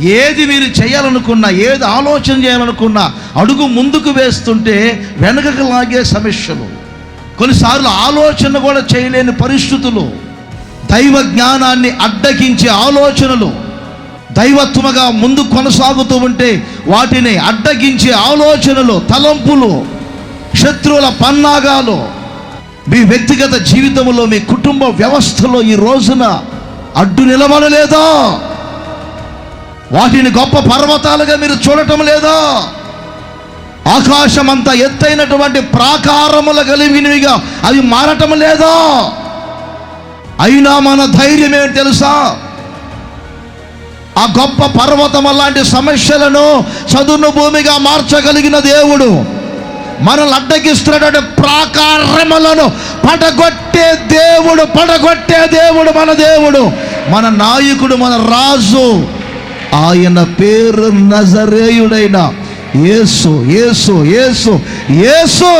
ఏది మీరు చేయాలనుకున్నా ఏది ఆలోచన చేయాలనుకున్నా అడుగు ముందుకు వేస్తుంటే వెనకకు లాగే సమస్యలు కొన్నిసార్లు ఆలోచన కూడా చేయలేని పరిస్థితులు. దైవ జ్ఞానాన్ని అడ్డగించే ఆలోచనలు. దైవత్వముగా ముందు కొనసాగుతూ ఉంటే వాటిని అడ్డగించే ఆలోచనలు తలంపులు శత్రువుల పన్నాగాలు. మీ వ్యక్తిగత జీవితంలో మీ కుటుంబ వ్యవస్థలో ఈ రోజున అడ్డు నిలబడలేదా? వాటిని గొప్ప పర్వతాలుగా మీరు చూడటం లేదా? ఆకాశం అంత ఎత్తైనటువంటి ప్రాకారముల కలిగినవిగా అవి మారటం లేదా? అయినా మన ధైర్యం ఏంటి తెలుసా? ఆ గొప్ప పర్వతం లాంటి సమస్యలను చదును భూమిగా మార్చగలిగిన దేవుడు మనల్ని అడ్డగిస్తున్నటువంటి ప్రాకారములను పడగొట్టే దేవుడు పడగొట్టే దేవుడు మన దేవుడు మన నాయకుడు మన రాజు ఆయన పేరు నజరేయుడైన యేసు ఏసు ఏసు ఏసు